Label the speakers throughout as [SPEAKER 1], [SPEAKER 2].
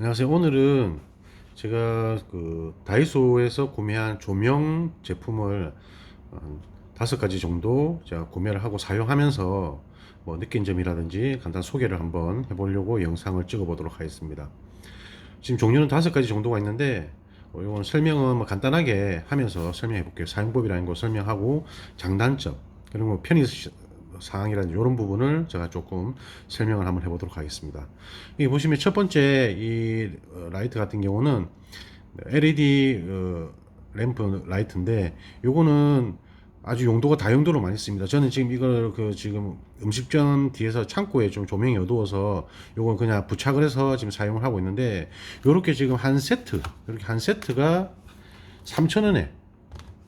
[SPEAKER 1] 안녕하세요. 오늘은 제가 그 다이소에서 구매한 조명 제품을 한 다섯 가지 정도 제가 구매를 하고 사용하면서 뭐 느낀 점이라든지 간단 소개를 한번 해보려고 영상을 찍어 보도록 하겠습니다. 지금 종류는 다섯 가지 정도가 있는데 어, 이건 설명은 뭐 간단하게 하면서 설명해 볼게요. 사용법이라는 거 설명하고 장단점 그리고 뭐 편의 사항이라든지 이런 부분을 제가 조금 설명을 한번 해보도록 하겠습니다. 여기 보시면 첫 번째 이 어, 라이트 같은 경우는 LED 어, 램프 라이트인데 요거는 아주 용도가 다용도로 많이 씁니다. 저는 지금 이걸 그 지금 음식점 뒤에서 창고에 좀 조명이 어두워서 요건 그냥 부착을 해서 지금 사용을 하고 있는데 요렇게 지금 한 세트 이렇게 한 세트가 3,000원에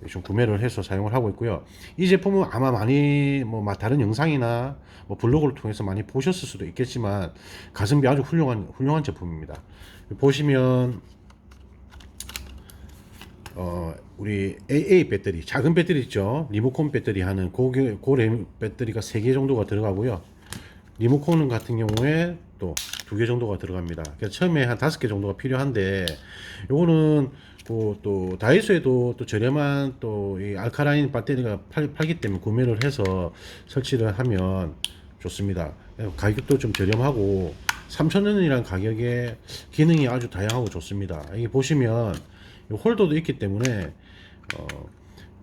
[SPEAKER 1] 좀 구매를 해서 사용을 하고 있고요. 이 제품은 아마 많이 뭐 마- 다른 영상이나 뭐 블로그를 통해서 많이 보셨을 수도 있겠지만 가성비 아주 훌륭한 훌륭한 제품입니다. 보시면 어 우리 AA 배터리 작은 배터리 있죠 리모컨 배터리 하는 고게 고램 배터리가 3개 정도가 들어가고요 리모컨 같은 경우에 또두개 정도가 들어갑니다. 그래서 처음에 한 다섯 개 정도가 필요한데 요거는 그또 다이소에도 또 저렴한 또 이 알카라인 배터리가 팔, 팔기 때문에 구매를 해서 설치를 하면 좋습니다. 가격도 좀 저렴하고 3,000원이라는 가격에 기능이 아주 다양하고 좋습니다. 여기 보시면 이 홀더도 있기 때문에 어,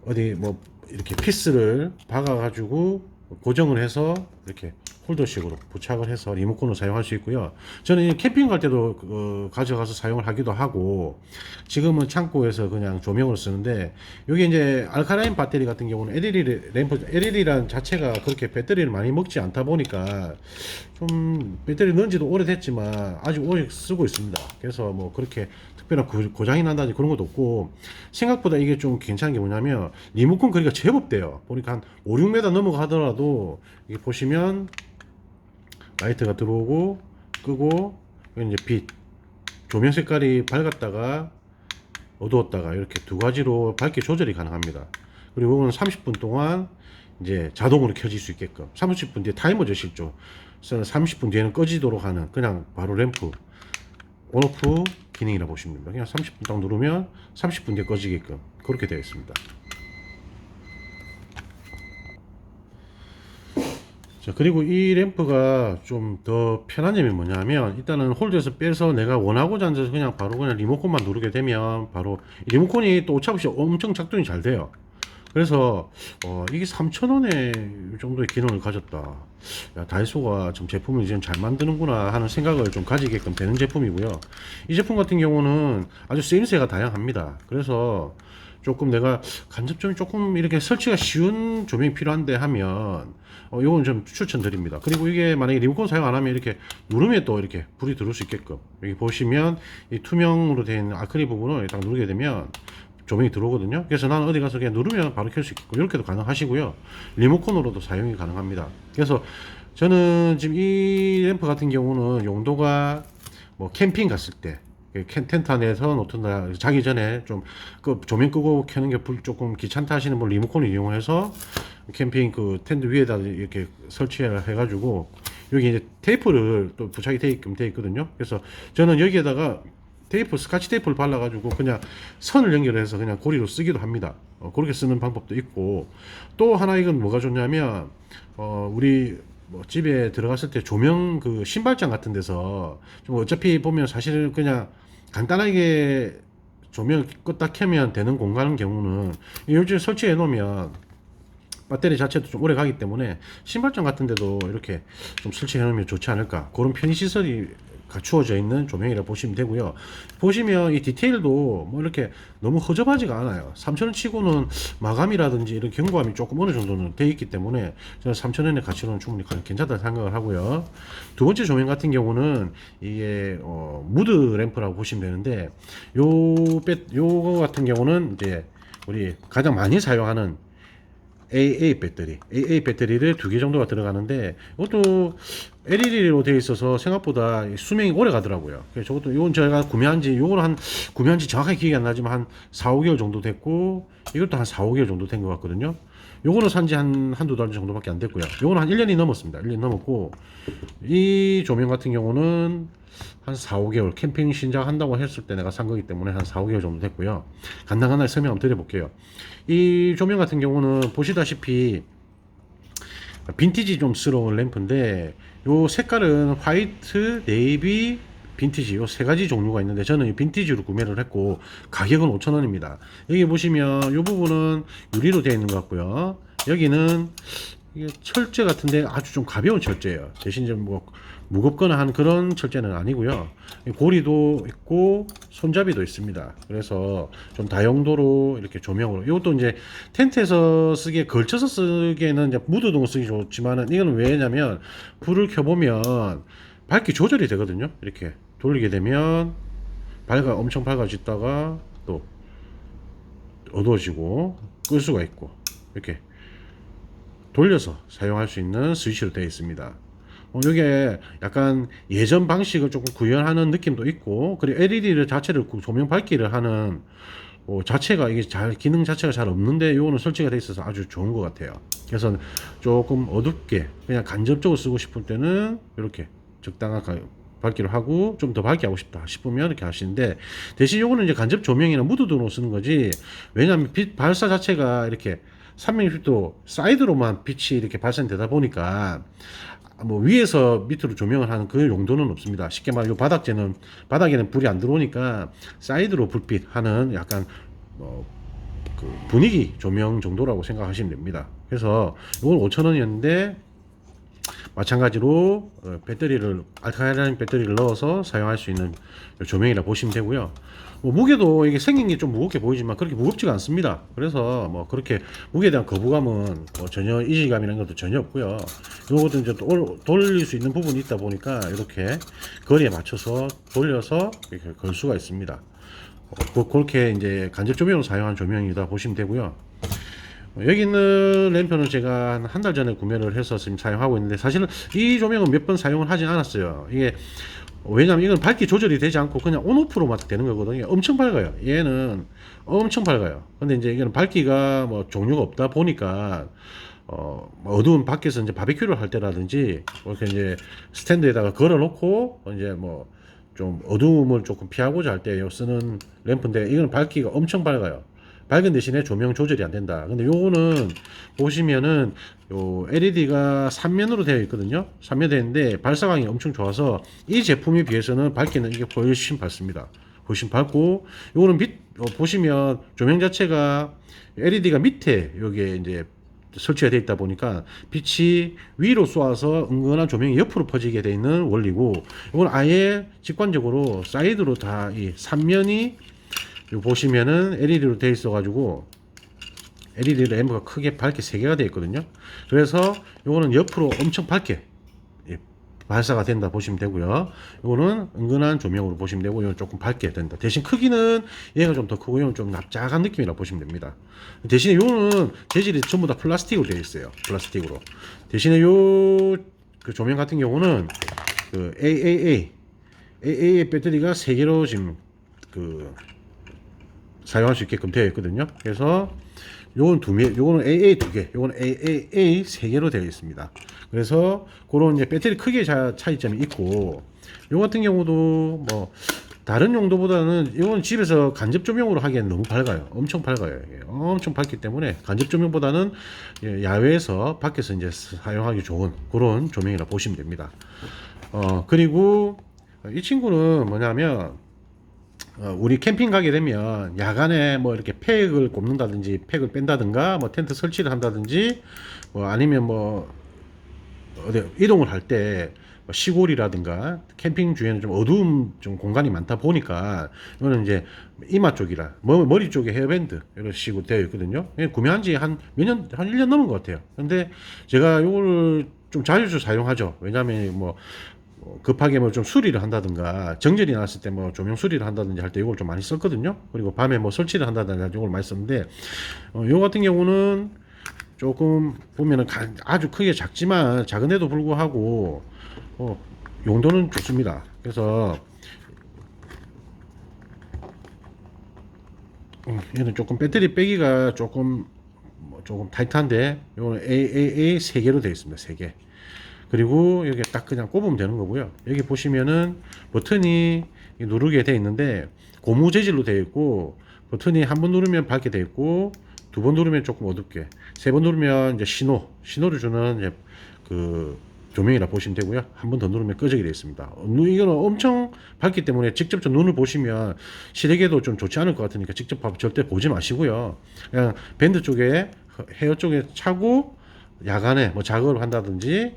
[SPEAKER 1] 어디 뭐 이렇게 피스를 박아 가지고 고정을 해서 이렇게 홀더식으로 부착을 해서 리모컨으로 사용할 수 있고요. 저는 이 캠핑 갈 때도 어, 가져가서 사용을 하기도 하고 지금은 창고에서 그냥 조명으로 쓰는데 여기 이제 알카라인 배터리 같은 경우는 LED 램프 LED란 자체가 그렇게 배터리를 많이 먹지 않다 보니까 좀 배터리 넣은 지도 오래됐지만 아직 오래 쓰고 있습니다. 그래서 뭐 그렇게 특별한 고- 고장이 난다든지 그런 것도 없고 생각보다 이게 좀 괜찮은 게 뭐냐면 리모컨 거리가 제법 돼요. 보니까 한 5, 6m 넘어가더라도 이게 보시면 라이트가 들어오고 끄고 이제 빛 조명 색깔이 밝았다가 어두웠다가 이렇게 두 가지로 밝기 조절이 가능합니다. 그리고 이거는 30분 동안 이제 자동으로 켜질 수 있게끔 30분 뒤에 타이머죠 실죠. 그래서 30분 뒤에는 꺼지도록 하는 그냥 바로 램프 온오프 기능이라 보시면 됩니다. 그냥 30분 딱 누르면 30분 뒤에 꺼지게끔 그렇게 되어 있습니다. 자, 그리고 이 램프가 좀 더 편한 점이 뭐냐면 일단은 홀더에서 빼서 내가 원하고자 앉아서 그냥 바로 그냥 리모컨만 누르게 되면 바로 이 리모컨이 또 오차없이 엄청 작동이 잘 돼요. 그래서 어, 이게 3,000원의 정도의 기능을 가졌다. 야, 다이소가 좀 제품을 지금 잘 만드는구나 하는 생각을 좀 가지게끔 되는 제품이고요. 이 제품 같은 경우는 아주 쓰임새가 다양합니다. 그래서 조금 내가 간접점이 조금 이렇게 설치가 쉬운 조명이 필요한데 하면 어, 이건 좀 추천드립니다. 그리고 이게 만약에 리모컨 사용 안 하면 이렇게 누르면 또 이렇게 불이 들어올 수 있게끔 여기 보시면 이 투명으로 있는 아크릴 부분을 딱 누르게 되면 조명이 들어오거든요. 그래서 나는 어디 가서 그냥 누르면 바로 켤 수 있고 이렇게도 가능하시고요. 리모컨으로도 사용이 가능합니다. 그래서 저는 지금 이 램프 같은 경우는 용도가 뭐 캠핑 갔을 때 텐트 안에서 놓든다 자기 전에 좀 그 조명 끄고 켜는 게불 조금 귀찮다 하시는 분 리모컨을 이용해서 캠핑 그 텐트 위에다 이렇게 설치해 가지고 여기 이제 테이프를 또 부착이 돼 있끔 돼 있거든요. 그래서 저는 여기에다가 테이프 스카치 테이프를 발라 가지고 그냥 선을 연결해서 그냥 고리로 쓰기도 합니다. 어, 그렇게 쓰는 방법도 있고 또 하나 이건 뭐가 좋냐면 어, 우리 뭐 집에 들어갔을 때 조명 그 신발장 같은 데서 좀 어차피 보면 사실은 그냥 간단하게 조명 껐다 켜면 되는 공간 경우는 요즘 설치해 놓으면 배터리 자체도 좀 오래 가기 때문에 신발장 같은 데도 이렇게 좀 설치해 놓으면 좋지 않을까. 그런 편의 시설이 갖추어져 있는 조명이라 보시면 되고요. 보시면 이 디테일도 뭐 이렇게 너무 허접하지가 않아요. 3,000원 치고는 마감이라든지 이런 경고함이 조금 어느 정도는 돼 있기 때문에 저는 3,000원의 가치로는 충분히 괜찮다 생각을 하고요. 두 번째 조명 같은 경우는 이게 어, 무드 램프라고 보시면 되는데 요, 배, 요거 같은 경우는 이제 우리 가장 많이 사용하는 AA 배터리, AA 배터리를 두 개 정도가 들어가는데 이것도 LED로 되어 있어서 생각보다 수명이 오래 가더라고요. 저것도 이건 제가 구매한 지 요거는 한 구매한 지 정확하게 기억이 안 나지만 한 4, 5개월 정도 됐고 이것도 한 4, 5개월 정도 된 것 같거든요. 요거는 산지 한 한두 달 정도밖에 안 됐고요. 요거는 한 1년이 넘었습니다. 1년 넘었고 이 조명 같은 경우는 한 4, 5개월 캠핑 신작한다고 했을 때 내가 산 거기 때문에 한 4, 5개월 정도 됐고요. 간단하게 설명 한번 드려볼게요. 이 조명 같은 경우는 보시다시피 빈티지 좀 스러운 램프인데 요 색깔은 화이트, 네이비, 빈티지 요 세 가지 종류가 있는데 저는 이 빈티지로 구매를 했고 가격은 5,000원입니다. 여기 보시면 요 부분은 유리로 되어 있는 것 같고요. 여기는 이게 철제 같은데 아주 좀 가벼운 철제예요. 대신 좀뭐 무겁거나 한 그런 철제는 아니고요. 고리도 있고 손잡이도 있습니다. 그래서 좀 다용도로 이렇게 조명으로 이것도 이제 텐트에서 쓰기에 걸쳐서 쓰기에는 이제 무드동 쓰기 좋지만은 이거는 왜냐면 불을 켜보면 밝기 조절이 되거든요. 이렇게 돌리게 되면 밝아 엄청 밝아졌다가 또 어두워지고 끌 수가 있고 이렇게 돌려서 사용할 수 있는 스위치로 되어 있습니다. 어, 이게 약간 예전 방식을 조금 구현하는 느낌도 있고 그리고 LED를 자체를 구- 조명 밝기를 하는 어, 자체가 이게 잘 기능 자체가 잘 없는데 요거는 설치가 돼 있어서 아주 좋은 것 같아요. 그래서 조금 어둡게 그냥 간접적으로 쓰고 싶을 때는 이렇게 적당한 가- 밝기로 하고 좀 더 밝게 하고 싶다 싶으면 이렇게 하시는데 대신 요거는 이제 간접 조명이나 무드등으로 쓰는 거지 왜냐하면 빛 발사 자체가 이렇게 360도 사이드로만 빛이 이렇게 발산되다 보니까 뭐 위에서 밑으로 조명을 하는 그 용도는 없습니다. 쉽게 말해 요 바닥재는 바닥에는 불이 안 들어오니까 사이드로 불빛 하는 약간 뭐 그 분위기 조명 정도라고 생각하시면 됩니다. 그래서 이건 5,000원이었는데 마찬가지로 어, 배터리를 알카라인 배터리를 넣어서 사용할 수 있는 조명이라 보시면 되고요. 뭐 무게도 이게 생긴 게 좀 무겁게 보이지만 그렇게 무겁지가 않습니다. 그래서 뭐 그렇게 무게에 대한 거부감은 뭐 전혀 이질감이라는 것도 전혀 없고요. 요것도 이제 또 돌릴 수 있는 부분이 있다 보니까 이렇게 거리에 맞춰서 돌려서 이렇게 걸 수가 있습니다. 어, 그- 그렇게 이제 간접 조명으로 사용한 조명이다 보시면 되고요. 어, 여기 있는 램프는 제가 한 달 전에 구매를 해서 지금 사용하고 있는데 사실은 이 조명은 몇 번 사용을 하진 않았어요. 이게 왜냐면 이건 밝기 조절이 되지 않고 그냥 온오프로만 되는 거거든요. 엄청 밝아요. 얘는 엄청 밝아요. 근데 이제 이거는 밝기가 뭐 종류가 없다 보니까 어, 뭐 어두운 밖에서 이제 바비큐를 할 때라든지 뭐 이렇게 이제 스탠드에다가 걸어 놓고 이제 뭐 좀 어두움을 조금 피하고자 할 때 쓰는 램프인데 이거는 밝기가 엄청 밝아요. 밝은 대신에 조명 조절이 안 된다. 근데 요거는 보시면은 요 LED가 3면으로 되어 있거든요. 3면 되는데 발사광이 엄청 좋아서 이 제품에 비해서는 밝기는 이게 훨씬 밝습니다. 훨씬 밝고 요거는 밑 어, 보시면 조명 자체가 LED가 밑에 여기에 이제 설치가 되어 있다 보니까 빛이 위로 쏘아서 은근한 조명이 옆으로 퍼지게 되어 있는 원리고 이건 아예 직관적으로 사이드로 다이 3면이 요 보시면은 LED로 되어 있어 가지고 LED 램프가 크게 밝게 세 개가 되어 있거든요. 그래서 요거는 옆으로 엄청 밝게 예, 발사가 된다 보시면 되고요. 요거는 은근한 조명으로 보시면 되고 이건 조금 밝게 된다. 대신 크기는 얘가 좀 더 크고 이건 좀 납작한 느낌이라 보시면 됩니다. 대신에 요는 재질이 전부 다 플라스틱으로 되어 있어요. 플라스틱으로. 대신에 요 그 조명 같은 경우는 그 AAA AAA 배터리가 세 개로 지금 그 사용할 수 있게끔 되어 있거든요. 그래서 요건 두 개, 요거는 AA 두 개, 요거는 AAA 세 개로 되어 있습니다. 그래서 그런 이제 배터리 크기의 차, 차이점이 있고 요 같은 경우도 뭐 다른 용도보다는 이건 집에서 간접 조명으로 하기엔 너무 밝아요. 엄청 밝아요. 엄청 밝기 때문에 간접 조명보다는 예, 야외에서 밖에서 이제 사용하기 좋은 그런 조명이라 보시면 됩니다. 어 그리고 이 친구는 뭐냐면 어, 우리 캠핑 가게 되면 야간에 뭐 이렇게 팩을 꼽는다든지 팩을 뺀다든가 뭐 텐트 설치를 한다든지 뭐 아니면 뭐 어디 이동을 할 때 시골이라든가 캠핑 주에는 좀 어두운 좀 공간이 많다 보니까 이거는 이제 이마 쪽이라 머- 머리 쪽에 헤어밴드 이런 식으로 되어 있거든요. 구매한 지 한 몇 년, 한 1년 넘은 것 같아요. 근데 제가 이거를 좀 자주 사용하죠. 왜냐하면 뭐 어, 급하게 뭐 좀 수리를 한다든가 정전이 났을 때 뭐 조명 수리를 한다든지 할 때 이걸 좀 많이 썼거든요. 그리고 밤에 뭐 설치를 때 이걸 많이 썼는데 어, 요 같은 경우는 조금 보면은 가- 아주 크게 작지만 작은데도 불구하고 어, 용도는 좋습니다. 그래서 음, 얘는 조금 배터리 빼기가 조금 뭐 조금 타이트한데 요거는 AAA 세 개로 되어 있습니다. 세 개. 그리고 여기 딱 그냥 꼽으면 되는 거고요. 여기 보시면은 버튼이 이 누르게 되어 있는데 고무 재질로 되어 있고 버튼이 한 번 누르면 밝게 되어 있고 두 번 누르면 조금 어둡게 세 번 누르면 이제 신호 신호를 주는 이제 그 조명이라 보시면 되고요. 한 번 더 누르면 꺼지게 되어 있습니다. 이거는 엄청 밝기 때문에 직접 저 눈을 보시면 시력에도 좀 좋지 않을 것 같으니까 직접 봐- 절대 보지 마시고요. 그냥 밴드 쪽에 헤어 쪽에 차고 야간에 뭐 작업을 한다든지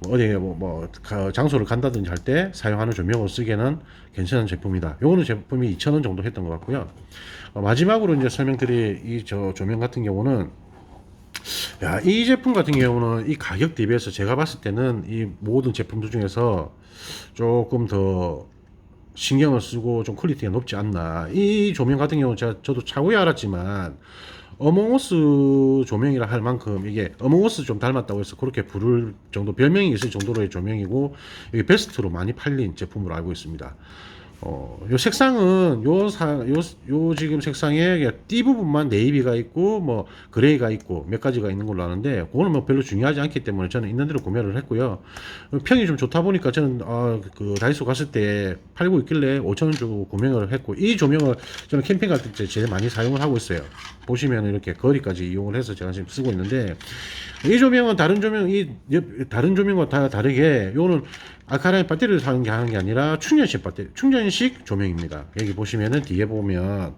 [SPEAKER 1] 뭐 어디 뭐, 뭐 가- 장소를 간다든지 할 때 사용하는 조명으로 쓰기에는 괜찮은 제품이다. 요거는 제품이 2,000원 정도 했던 것 같고요. 어, 마지막으로 이제 설명드릴 이 저 조명 같은 경우는 야, 이 제품 같은 경우는 이 가격 대비해서 제가 봤을 때는 이 모든 제품들 중에서 조금 더 신경을 쓰고 좀 퀄리티가 높지 않나. 이 조명 같은 경우는 제가 저도 차후에 알았지만 어몽어스 조명이라 할 만큼 이게 어몽어스 좀 닮았다고 해서 그렇게 부를 정도 별명이 있을 정도로의 조명이고 베스트로 많이 팔린 제품으로 알고 있습니다. 어, 요 색상은 요 사, 요, 요 지금 색상에 띠 부분만 네이비가 있고 뭐 그레이가 있고 몇 가지가 있는 걸로 아는데 그거는 뭐 별로 중요하지 않기 때문에 저는 있는 대로 구매를 했고요. 평이 좀 좋다 보니까 저는 아, 그 다이소 갔을 때 팔고 있길래 5천 원 주고 구매를 했고 이 조명을 저는 캠핑 갈 때 제일 많이 사용을 하고 있어요. 보시면 이렇게 거리까지 이용을 해서 제가 지금 쓰고 있는데 이 조명은 다른 조명 이 옆- 다른 조명과 다 다르게 요거는 알카라인 배터리를 사는 게 하는 게 아니라 충전식 배터리 충전식 조명입니다. 여기 보시면은 뒤에 보면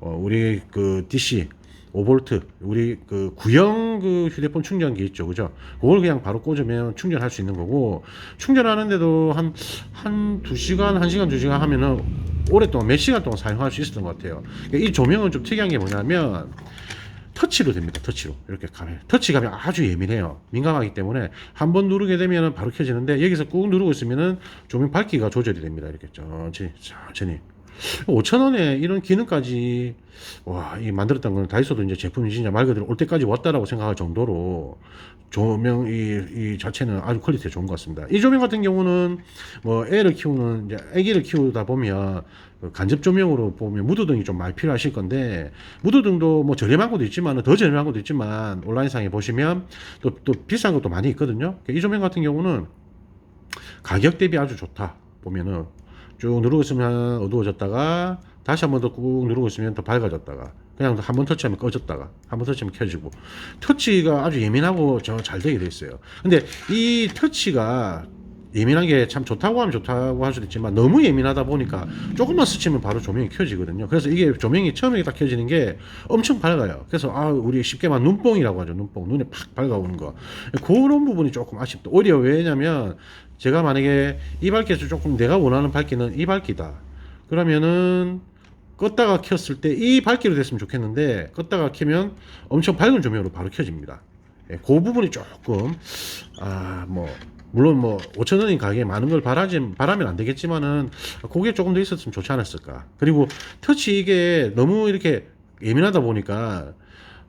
[SPEAKER 1] 어, 우리 그 DC 5볼트 우리 그 구형 그 휴대폰 충전기 있죠. 그죠? 그걸 그냥 바로 꽂으면 충전할 수 있는 거고 충전하는데도 한 한 두시간 한시간 두시간 하면은 오랫동안 몇 시간 동안 사용할 수 있었던 것 같아요. 이 조명은 좀 특이한 게 뭐냐면 터치로 됩니다. 터치로 이렇게 가면 터치 가면 아주 예민해요. 민감하기 때문에 한 번 누르게 되면 바로 켜지는데 여기서 꾹 누르고 있으면은 조명 밝기가 조절이 됩니다. 이렇게 천천히 천천히 5천 원에 이런 기능까지 와 이 만들었던 건 다이소도 이제 제품이 진짜 말 그대로 올 때까지 왔다라고 생각할 정도로 조명 이, 이 자체는 아주 퀄리티가 좋은 것 같습니다. 이 조명 같은 경우는 뭐 애를 키우는 이제 아기를 키우다 보면 그 간접 조명으로 보면 무드등이 좀 많이 필요하실 건데 무드등도 뭐 저렴한 것도 있지만 더 저렴한 것도 있지만 온라인상에 보시면 또, 또 비싼 것도 많이 있거든요. 이 조명 같은 경우는 가격 대비 아주 좋다 보면은 쭉 누르고 있으면 어두워졌다가 다시 한 번 더 꾹 누르고 있으면 더 밝아졌다가 그냥 한 번 터치하면 꺼졌다가 한 번 터치하면 켜지고 터치가 아주 예민하고 저 잘 되게 돼 있어요. 근데 이 터치가 예민한 게 참 좋다고 하면 좋다고 할 수도 있지만 너무 예민하다 보니까 조금만 스치면 바로 조명이 켜지거든요. 그래서 이게 조명이 처음에 딱 켜지는 게 엄청 밝아요. 그래서 아 우리 쉽게 말 눈뽕이라고 하죠. 눈뽕 눈에 팍 밝아오는 거 그런 부분이 조금 아쉽다. 오히려 왜냐면 제가 만약에 이 밝기에서 조금 내가 원하는 밝기는 이 밝기다. 그러면은 껐다가 켰을 때 이 밝기로 됐으면 좋겠는데 껐다가 켜면 엄청 밝은 조명으로 바로 켜집니다. 예, 그 부분이 조금 아뭐 물론 뭐 5천 원인 가격에 많은 걸 바라지 바라면 안 되겠지만은 그게 조금 더 있었으면 좋지 않았을까. 그리고 터치 이게 너무 이렇게 예민하다 보니까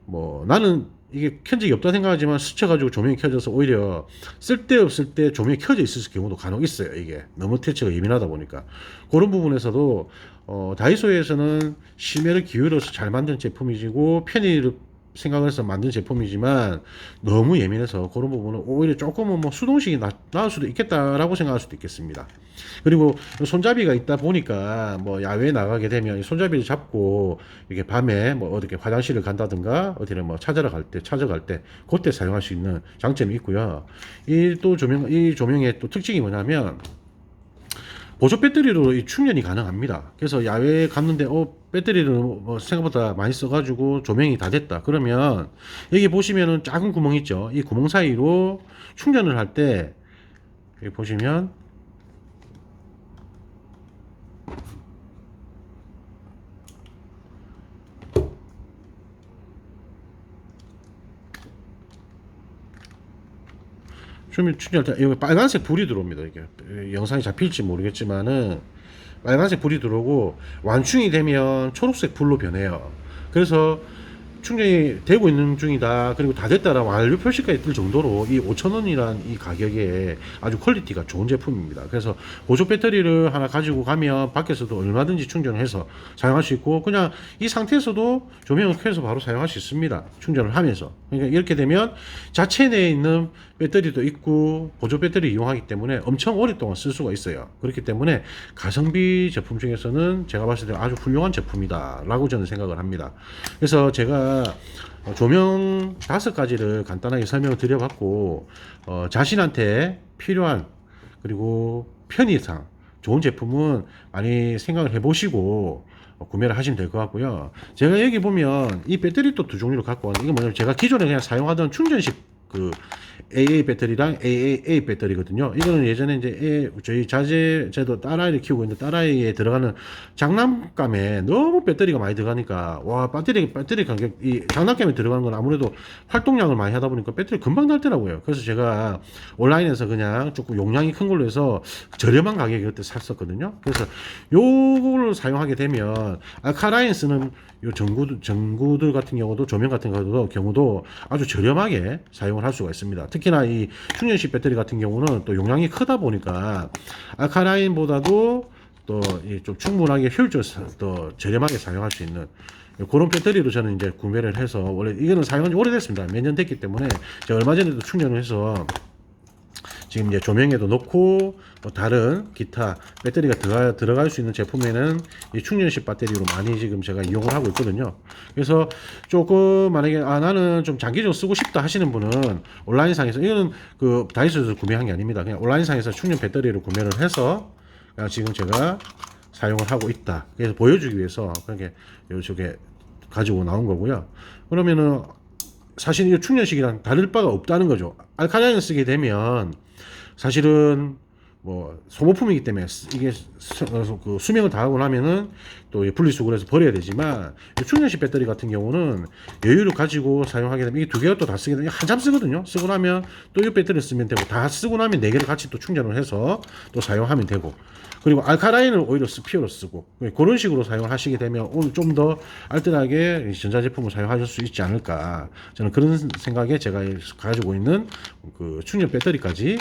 [SPEAKER 1] 뭐 나는 이게 켠 적이 없다 생각하지만 스쳐가지고 조명이 켜져서 오히려 쓸데없을 때 조명이 켜져 있을 경우도 간혹 있어요. 이게 너무 터치가 예민하다 보니까 그런 부분에서도 어, 다이소에서는 심혈을 기울여서 잘 만든 제품이고 편의를 생각을 해서 만든 제품이지만 너무 예민해서 그런 부분은 오히려 조금은 뭐 수동식이 나, 나을 수도 있겠다라고 생각할 수도 있겠습니다. 그리고 손잡이가 있다 보니까 뭐 야외에 나가게 되면 이 손잡이를 잡고 이렇게 밤에 뭐 어떻게 화장실을 간다든가 어디를 뭐 찾으러 갈 때 찾아갈 때 그때 사용할 수 있는 장점이 있고요. 이 또 조명 이 조명의 또 특징이 뭐냐면 보조 배터리로 이 충전이 가능합니다. 그래서 야외에 갔는데 어 배터리를 뭐 생각보다 많이 써가지고 조명이 다 됐다. 그러면 여기 보시면은 작은 구멍 있죠. 이 구멍 사이로 충전을 할 때 보시면 좀 충전할 때 여기 빨간색 불이 들어옵니다. 이게 영상이 잡힐지 모르겠지만은 빨간색 불이 들어오고 완충이 되면 초록색 불로 변해요. 그래서 충전이 되고 있는 중이다. 그리고 다 됐다라고 완료 표시까지 뜰 정도로 이 5,000원이란 이 가격에 아주 퀄리티가 좋은 제품입니다. 그래서 보조 배터리를 하나 가지고 가면 밖에서도 얼마든지 충전을 해서 사용할 수 있고 그냥 이 상태에서도 조명을 켜서 바로 사용할 수 있습니다. 충전을 하면서. 그러니까 이렇게 되면 자체 내에 있는 배터리도 있고 보조 배터리 이용하기 때문에 엄청 오랫동안 쓸 수가 있어요. 그렇기 때문에 가성비 제품 중에서는 제가 봤을 때 아주 훌륭한 제품이다 라고 저는 생각을 합니다. 그래서 제가 어, 조명 다섯 가지를 간단하게 설명을 드려봤고 어, 자신한테 필요한 그리고 편의상 좋은 제품은 많이 생각을 해보시고 어, 구매를 하시면 될 것 같고요. 제가 여기 보면 이 배터리 또 두 종류를 갖고 왔는데 이거 뭐냐면 제가 기존에 그냥 사용하던 충전식 그 AA 배터리랑 AAA 배터리거든요. 이거는 예전에 이제 애- 저희 자제 제도 딸아이를 키우고 있는데 딸아이에 들어가는 장난감에 너무 배터리가 많이 들어가니까 와 배터리 배터리 가격 이 장난감에 들어가는 건 아무래도 활동량을 많이 하다 보니까 배터리 금방 닳더라고요. 그래서 제가 온라인에서 그냥 조금 용량이 큰 걸로 해서 저렴한 가격에 그때 샀었거든요. 그래서 요거를 사용하게 되면 알카라인 쓰는 요 전구들, 전구들 같은 경우도 조명 같은 경우도 경우도 아주 저렴하게 사용을 할 수가 있습니다. 특히 나이 충전식 배터리 같은 경우는 또 용량이 크다 보니까 알카라인보다도 또 좀 충분하게 효율적으로 사- 또 저렴하게 사용할 수 있는 그런 배터리로 저는 이제 구매를 해서 원래 이거는 사용한 지 오래됐습니다. 몇 년 됐기 때문에 제가 얼마 전에도 충전을 해서 지금 이제 조명에도 넣고 뭐 다른 기타 배터리가 들어가, 들어갈 수 있는 제품에는 이 충전식 배터리로 많이 지금 제가 이용을 하고 있거든요. 그래서 조금 만약에 아 나는 좀 장기적으로 쓰고 싶다 하시는 분은 온라인상에서 이거는 그 다이소에서 구매한 게 아닙니다. 그냥 온라인상에서 충전 배터리를 구매를 해서 지금 제가 사용을 하고 있다. 그래서 보여주기 위해서 그렇게 요쪽에 가지고 나온 거고요. 그러면은 사실 이 충전식이랑 다를 바가 없다는 거죠. 알카라인을 쓰게 되면 사실은 뭐 소모품이기 때문에 쓰- 이게 수, 어, 그 수명을 다하고 나면은 또이 분리수거를 해서 버려야 되지만 이 충전식 배터리 같은 경우는 여유를 가지고 사용하게 되면 이게 두 개가 또 다 쓰게 되면 한참 쓰거든요. 쓰고 나면 또 이 배터리를 쓰면 되고 다 쓰고 나면 네 개를 같이 또 충전을 해서 또 사용하면 되고. 그리고 알카라인을 오히려 스피어로 쓰고. 그런 식으로 사용을 하시게 되면 오늘 좀 더 알뜰하게 이 전자제품을 사용하실 수 있지 않을까. 저는 그런 생각에 제가 가지고 있는 그 충전 배터리까지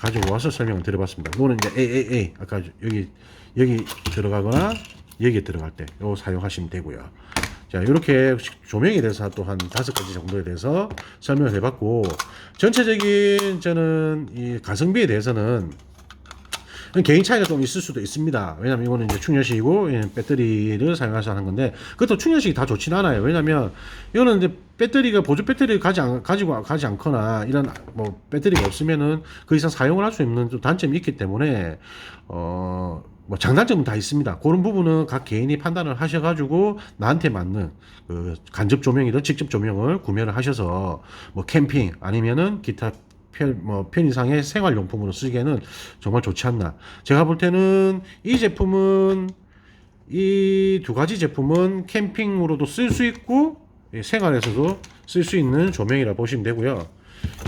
[SPEAKER 1] 가지고 와서 설명을 드려봤습니다. 이거는 이제 AAA 아까 여기 여기 들어가거나 여기에 들어갈 때 요 사용하시면 되고요. 자 이렇게 조명에 대해서 또 한 다섯 가지 정도에 대해서 설명을 해봤고 전체적인 저는 이 가성비에 대해서는 개인 차이가 좀 있을 수도 있습니다. 왜냐면 이거는 이제 충전식이고 예, 배터리를 사용해서 하는 건데 그것도 충전식이 다 좋진 않아요. 왜냐면 이거는 이제 배터리가 보조 배터리를 가지 않, 가지고 가지 않거나 이런 뭐 배터리가 없으면은 그 이상 사용을 할 수 있는 좀 단점이 있기 때문에 어. 뭐 장단점은 다 있습니다. 그런 부분은 각 개인이 판단을 하셔가지고 나한테 맞는 그 간접 조명이든 직접 조명을 구매를 하셔서 뭐 캠핑 아니면은 기타 편, 뭐 편의상의 생활용품으로 쓰기에는 정말 좋지 않나. 제가 볼 때는 이 제품은 이 두 가지 제품은 캠핑으로도 쓸 수 있고 예, 생활에서도 쓸 수 있는 조명이라 보시면 되고요.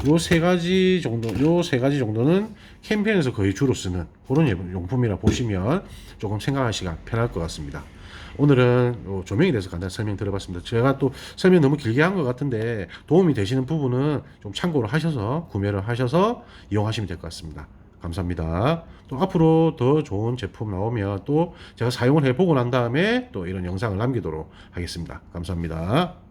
[SPEAKER 1] 요 세 가지 정도, 요 세 가지 정도는 캠핑에서 거의 주로 쓰는 그런 예- 용품이라 보시면 조금 생각하시기가 편할 것 같습니다. 오늘은 요 조명에 대해서 간단히 설명 드려봤습니다. 제가 또 설명 너무 길게 한 것 같은데 도움이 되시는 부분은 좀 참고를 하셔서 구매를 하셔서 이용하시면 될 것 같습니다. 감사합니다. 또 앞으로 더 좋은 제품 나오면 또 제가 사용을 해보고 난 다음에 또 이런 영상을 남기도록 하겠습니다. 감사합니다.